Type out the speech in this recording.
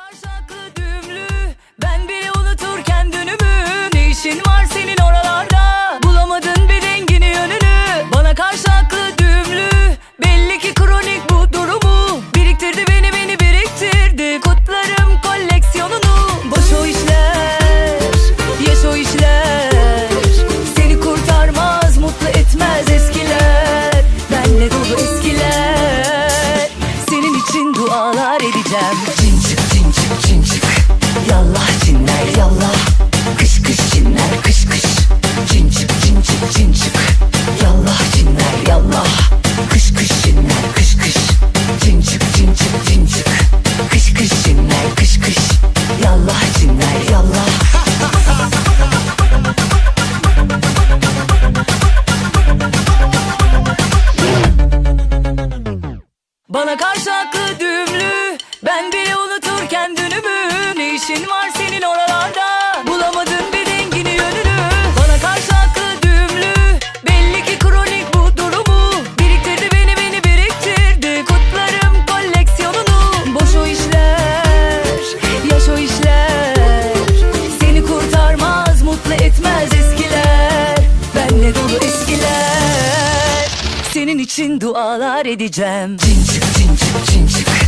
Karşı yallah. Kış kış cinler kış kış. Cincik cincik cincik. Kış kış cinler kış kış. Yallah cinler yallah. Bana karşı haklı düğümlü. Ben bir senin için dualar edeceğim. Cincik cincik cincik.